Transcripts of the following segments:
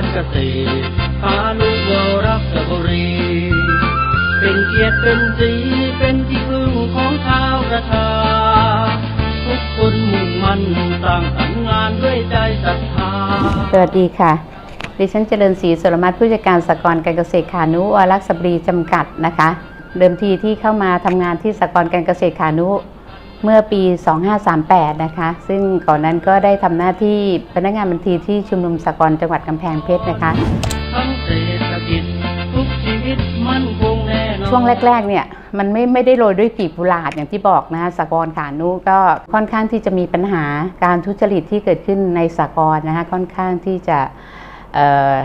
การเกษตรพาลูกวรักบุรี เป็นเกียรติเป็นสีเป็นที่พึ่งของชาวประชา ทุกคนมุ่งมั่นสร้างสรรงานด้วยใจศรัทธา สวัสดีค่ะ ดิฉันเจริญศรีสรมัตผู้จัดการสกรการเกษตรขานุวรักษบรีจำกัดนะคะ เดิมทีที่เข้ามาทำงานที่สกรการเกษตรขานุ เมื่อปี 2538 นะคะ ซึ่งก่อนนั้นก็ได้ทำหน้าที่พนักงานบัญชีที่ชุมนุมสกรจังหวัดกำแพงเพชรนะคะช่วงแรกๆ เนี่ย มันไม่ไม่ได้โรยด้วยกีบกุหลาบอย่างที่บอกนะสากลขานุก็ค่อนข้างที่จะมีปัญหาการทุจริตที่เกิดขึ้นในสากลนะคะค่อนข้างที่จะ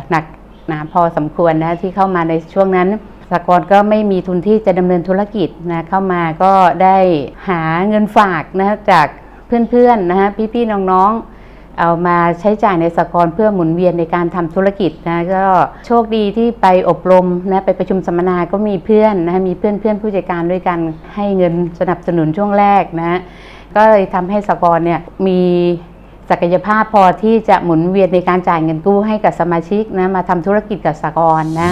หนักหนาพอสมควรนะที่เข้ามาในช่วงนั้น สากลก็ไม่มีทุนที่จะดำเนินธุรกิจนะเข้ามาก็ได้หาเงินฝากนะจากเพื่อนๆนะฮะพี่ๆน้องๆ เอามาใช้จ่ายในสหกรเพื่อหมุนเวียนในการทำธุรกิจนะก็โชคดีที่ไปอบรมนะไปประชุมสัมมนาก็มีเพื่อนนะมีเพื่อนเพื่อนผู้จัดการด้วยกันให้เงินสนับสนุนช่วงแรกนะก็เลยทำให้สหกรเนี่ยมีศักยภาพพอที่จะหมุนเวียนในการจ่ายเงินกู้ให้กับสมาชิกนะมาทำธุรกิจกับสหกรนะ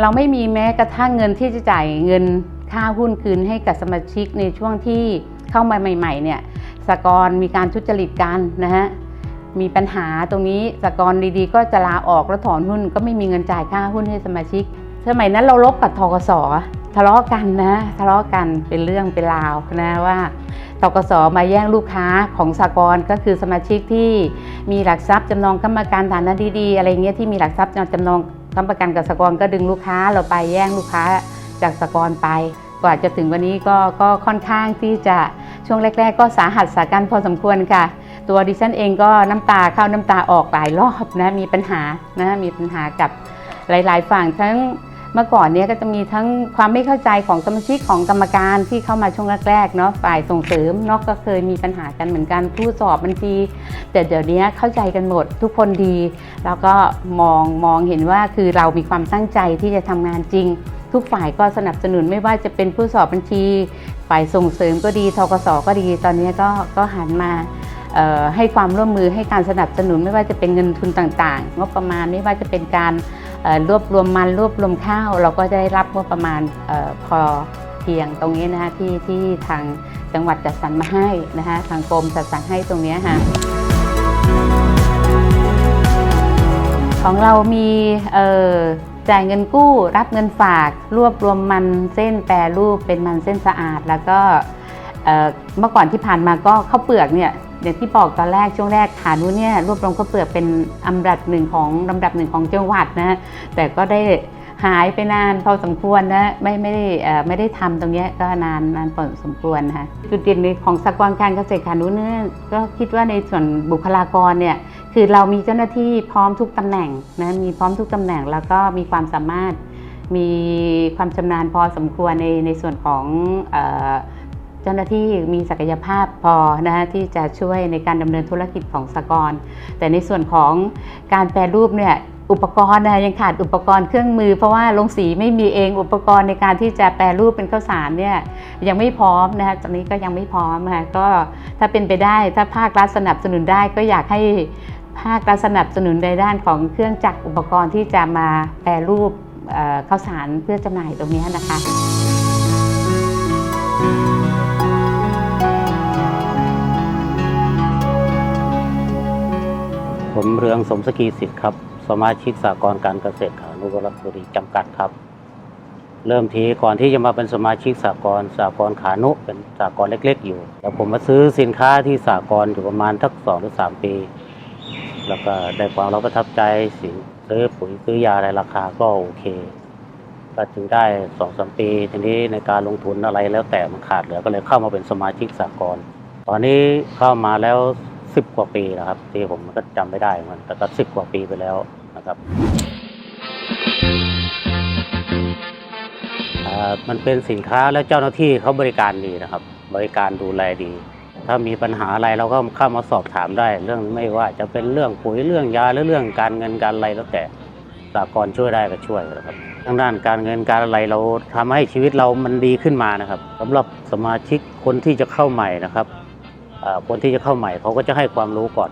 เราไม่มีแม้กระทั่งเงินที่จะจ่ายเงินค่าหุ้นคืนให้กับสมาชิกในช่วงที่เข้ามาใหม่ ๆ เนี่ยสกรณ์มีการทุจริตกันนะฮะมีปัญหาตรงนี้สกรณ์ดีๆ ก็จะลาออกแล้วถอนหุ้นก็ไม่มีเงินจ่ายค่าหุ้นให้สมาชิก สมัยนั้นเราลบกับทกสทะเลาะกันนะทะเลาะกันเป็นเรื่องเป็นราวนะว่าทกสมาแย่งลูกค้าของสหกรณ์ก็คือสมาชิกที่มีหลักทรัพย์จำนองค้ำประกันฐานะดีๆ อะไรเงี้ยที่มีหลักทรัพย์จำนอง ค้ำประกันกับสกรณ์ก็ดึงลูกค้าเราไปแย่งลูกค้าจากสกรณ์ไป กว่าจะถึงวันนี้ก็ก็ค่อนข้างที่จะช่วงแรก ๆ ก็สาหัสสากันพอสมควรค่ะ ตัวดิฉันเองก็น้ำตาเข้าน้ำตาออกหลายรอบนะมีปัญหานะมีปัญหากับหลาย ๆ ฝั่งทั้ง เมื่อก่อนเนี้ยก็จะมีทั้งความไม่เข้าใจของสมาชิกของกรรมการที่เข้ามาช่วงแรกๆเนาะฝ่ายส่งเสริมเนอกก็เคยมีปัญหากันเหมือนกันผู้สอบบัญชี แต่เดี๋ยวนี้เข้าใจกันหมดทุกคนดี แล้วก็มองมองเห็นว่าคือเรามีความตั้งใจที่จะทำงานจริง ทุกฝ่ายก็สนับสนุนไม่ว่าจะเป็นผู้สอบบัญชี ฝ่ายส่งเสริมก็ดีทกสก็ดี ตอนนี้ก็ก็หันมาให้ความร่วมมือให้การสนับสนุนไม่ว่าจะเป็นเงินทุนต่างๆ งบประมาณไม่ว่าจะเป็นการ รวบรวมมันรวบรวมข้าว เราก็จะได้รับงบประมาณออพอเพียงตรงนี้นะคะที่ที่ทางจังหวัดจัดสรรมาให้นะคะทางกรมจัดสรรให้ตรงนี้ค่ะของเรามีจ่ายเงินกู้รับเงินฝาก รวบรวมมันเส้นแปรรูปเป็นมันเส้นสะอาด แล้วก็เมื่อก่อนที่ผ่านมาก็ข้าวเปลือกเนี่ย อย่างที่บอกตอนแรกช่วงแรกฐานุเนี่ยรวบรวมข้าวเปลือกเป็นอันดับหนึ่งของลำดับหนึ่งของจังหวัดนะแต่ก็ได้หายไปนานพอสมควรนะไม่ไม่ได้อ่อไม่ได้ทำตรงนี้ก็นานนานพอสมควรนะคะจุดเด่นในของสกรณ์การเกษตรขานุเนี่ยก็คิดว่าในส่วนบุคลากรเนี่ยคือเรามีเจ้าหน้าที่พร้อมทุกตำแหน่งนะมีพร้อมทุกตำแหน่งแล้วก็มีความสามารถมีความชำนาญพอสมควรในในส่วนของ จ้าหน้าที่มีศักยภาพพอนะที่จะช่วยในการดำเนินธุรกิจของสกรแต่ในส่วนของการแปรรูปเนี่ยอุปกรณ์นะยังขาดอุปกรณ์เครื่องมือ เพราะว่าโรงสีไม่มีเองอุปกรณ์ในการที่จะแปรรูปเป็นข้าวสารเนี่ยยังไม่พร้อมนะคะตอนนี้ก็ยังไม่พร้อมนะคะก็ถ้าเป็นไปได้ถ้าภาครัฐสนับสนุนได้ก็อยากให้ภาครัฐสนับสนุนในด้านของเครื่องจักรอุปกรณ์ที่จะมาแปรรูปข้าวสารเพื่อจำหน่ายตรงนี้นะคะ ผมเรืองสมสกีสิทธิ์ครับ สมาชิกสากลการเกษตรขานุวรักษ์บุรีจำกัดครับ เริ่มทีก่อนที่จะมาเป็นสมาชิกสากลสากลขานุเป็นสากลเล็ก ๆ อยู่ แล้วผมมาซื้อสินค้าที่สากลอยู่ประมาณทักสองหรือสามปี แล้วก็ได้ความเราประทับใจสินซื้อปุ๋ยซื้อยาอะไรราคาก็โอเค ก็จึงได้สองสามปีทีนี้ในการลงทุนอะไรแล้วแต่มันขาดเหลือก็เลยเข้ามาเป็นสมาชิกสากลตอนนี้เข้ามาแล้ว สิบกว่าปีนะครับที่ผมก็จำไม่ได้เหมือนกันแต่ก็สิบกว่าปีไปแล้วนะครับอ่ามันเป็นสินค้าและเจ้าหน้าที่เขาบริการดีนะครับ บริการดูแลดี ถ้ามีปัญหาอะไรเราก็เข้ามาสอบถามได้ เรื่องไม่ว่าจะเป็นเรื่องปุ๋ยเรื่องยาหรือเรื่องการเงินการอะไรแล้วแต่สากลช่วยได้ก็ช่วยนะครับทางด้านการเงินการอะไรเราทำให้ชีวิตเรามันดีขึ้นมานะครับสำหรับสมาชิกคนที่จะเข้าใหม่นะครับ คนที่จะเข้าใหม่เขาก็จะให้ความรู้ก่อน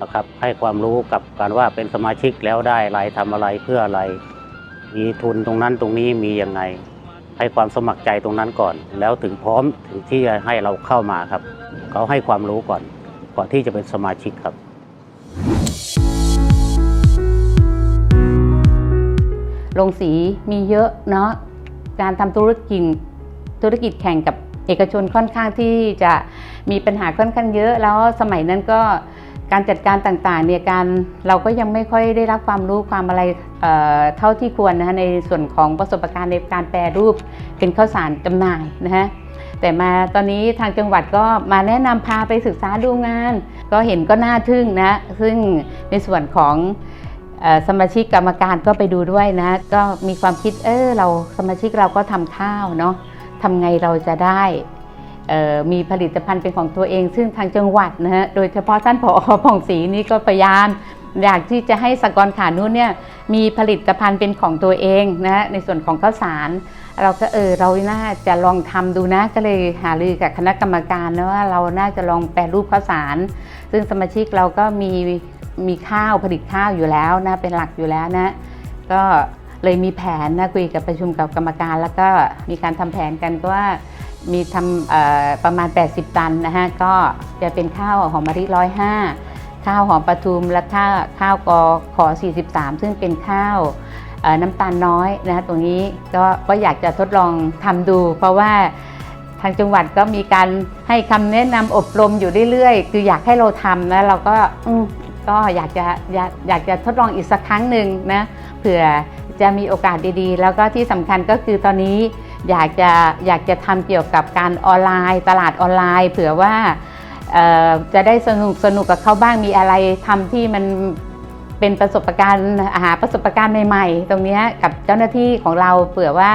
นะครับให้ความรู้กับการว่าเป็นสมาชิกแล้วได้อะไรทำอะไรเพื่ออะไร มีทุนตรงนั้นตรงนี้มียังไง ให้ความสมัครใจตรงนั้นก่อน แล้วถึงพร้อมถึงที่จะให้เราเข้ามาครับเขาให้ความรู้ก่อน ก่อนที่จะเป็นสมาชิกครับโรงสีมีเยอะเนาะการทำธุรกิจธุรกิจแข่งกับเอกชนค่อนข้างที่จะ มีปัญหาค่อนข้างเยอะ แล้วสมัยนั้นก็การจัดการต่างๆเนี่ยการเราก็ยังไม่ค่อยได้รับความรู้ความอะไรเอ่อเท่าที่ควรนะฮะในส่วนของประสบการณ์ในการแปรรูปเป็นข้าวสารจำหน่ายนะฮะแต่มาตอนนี้ทางจังหวัดก็มาแนะนำพาไปศึกษาดูงาน ก็เห็นก็น่าทึ่งนะซึ่งในส่วนของสมาชิกกรรมการก็ไปดูด้วยนะ ก็มีความคิดเออเราสมาชิกเราก็ทำข้าวเนาะทำไงเราจะได้ มีผลิตภัณฑ์เป็นของตัวเอง ซึ่งทางจังหวัดนะฮะโดยเฉพาะท่านผอผ่องศรีนี่ก็พยายามอยากที่จะให้สกรขานุเนี่ยมีผลิตภัณฑ์เป็นของตัวเองนะฮะในส่วนของข้าวสาร เราก็เออเราน่าจะลองทำดูนะก็เลยหารือกับคณะกรรมการนะว่าเราน่าจะลองแปรรูปข้าวสาร ซึ่งสมาชิกเราก็มีมีข้าวผลิตข้าวอยู่แล้วนะเป็นหลักอยู่แล้วนะก็เลยมีแผนนะคุยกับประชุมกับกรรมการ แล้วก็มีการทำแผนกันก็ว่า มีทำประมาณ 80 ตันนะฮะก็จะเป็นข้าวหอมมะลิร้อยห้าข้าวหอมปทุมและข้าวข้าวกอขอ 43 ซึ่งเป็นข้าวน้ำตาลน้อยนะตรงนี้ก็ก็อยากจะทดลองทำดู เพราะว่าทางจังหวัดก็มีการให้คำแนะนำอบรมอยู่เรื่อยๆ คืออยากให้เราทำนะเราก็ก็อยากจะอยากอยากจะทดลองอีกสักครั้งหนึ่งนะเผื่อจะมีโอกาสดีๆ แล้วก็ที่สำคัญก็คือตอนนี้ อยากจะอยากจะทำเกี่ยวกับการออนไลน์ ตลาดออนไลน์ เผื่อว่าจะได้สนุกสนุกกับเขาบ้างมีอะไรทำที่มันเป็นประสบการณ์หาประสบการณ์ใหม่ๆ ตรงนี้กับเจ้าหน้าที่ของเราเผื่อว่า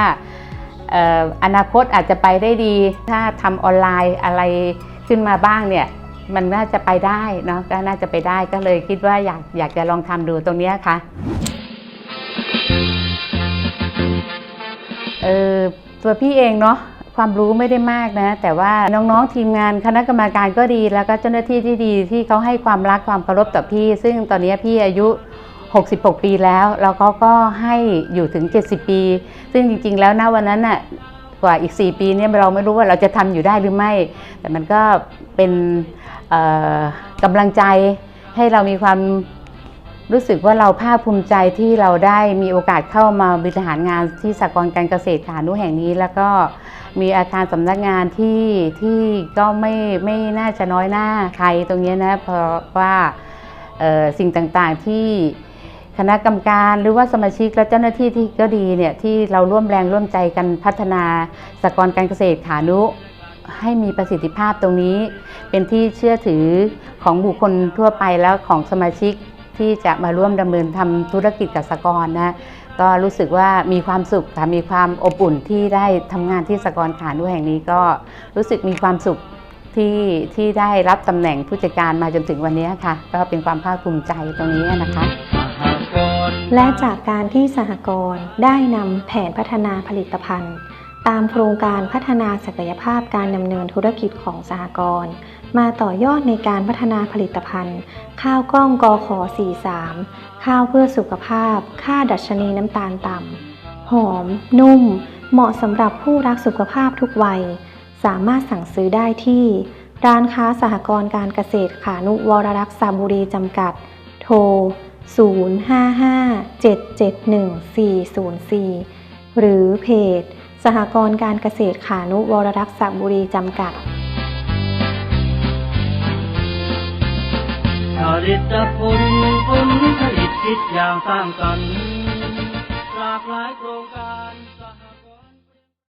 อนาคตอาจจะไปได้ดี ถ้าทำออนไลน์อะไรขึ้นมาบ้างเนี่ยมันน่าจะไปได้เนาะก็น่าจะไปได้ก็เลยคิดว่าอยากอยากจะลองทำดูตรงนี้ค่ะเออ ตัวพี่เองเนาะความรู้ไม่ได้มากนะ แต่ว่าน้องๆทีมงานคณะกรรมการก็ดี แล้วก็เจ้าหน้าที่ที่ดีที่เขาให้ความรักความเคารพต่อพี่ ซึ่งตอนนี้พี่อายุ 66 ปีแล้ว แล้วเขาก็ให้อยู่ถึง 70 ปี ซึ่งจริง ๆ แล้วณวันนั้นน่ะกว่าอีก 4 ปีเนี่ยเราไม่รู้ว่าเราจะทำอยู่ได้หรือไม่ แต่มันก็เป็นกำลังใจให้เรามีความ รู้สึกว่าเราภาคภูมิใจที่เราได้มีโอกาสเข้ามาบริหารงานที่สากลการเกษตรขานุแห่งนี้ แล้วก็มีอาคารสำนักงานที่ที่ก็ไม่ไม่น่าจะน้อยหน้าใครตรงนี้นะเพราะว่าสิ่งต่างๆที่คณะกรรมการหรือว่าสมาชิกและเจ้าหน้าที่ที่ก็ดีเนี่ยที่เราร่วมแรงร่วมใจกันพัฒนาสกรการเกษตรขานุ ให้มีประสิทธิภาพตรงนี้ เป็นที่เชื่อถือของบุคคลทั่วไปแล้วของสมาชิก ที่จะมาร่วมดำเนินทำธุรกิจกับสกรณ์นะก็รู้สึกว่ามีความสุขค่ะมีความอบอุ่นที่ได้ทำงานที่สกรณ์ขานุแห่งนี้ก็รู้สึกมีความสุขที่ที่ได้รับตำแหน่งผู้จัดการมาจนถึงวันนี้ค่ะ ก็เป็นความภาคภูมิใจตรงนี้นะคะและจากการที่สหกรณ์ได้นำแผนพัฒนาผลิตภัณฑ์ ตามโครงการพัฒนาศักยภาพการดำเนินธุรกิจของสหกรณ์ มาต่อยอดในการพัฒนาผลิตภัณฑ์ ข้าวกล้องกอขอ43 ข้าวเพื่อสุขภาพ ค่าดัชนีน้ำตาลต่ำ หอม นุ่ม เหมาะสำหรับผู้รักสุขภาพทุกวัย สามารถสั่งซื้อได้ที่ ร้านค้าสหกรณ์การเกษตรขานุวรรักษ์สาบุรีจำกัด โทร 055-771-404 หรือเพจ สหกรณ์การเกษตรขานุวรรักษ์สระบุรีจำกัด ผลิตผลผลผลิตคิดอย่างสร้างสรรค์หลากหลายโครงการ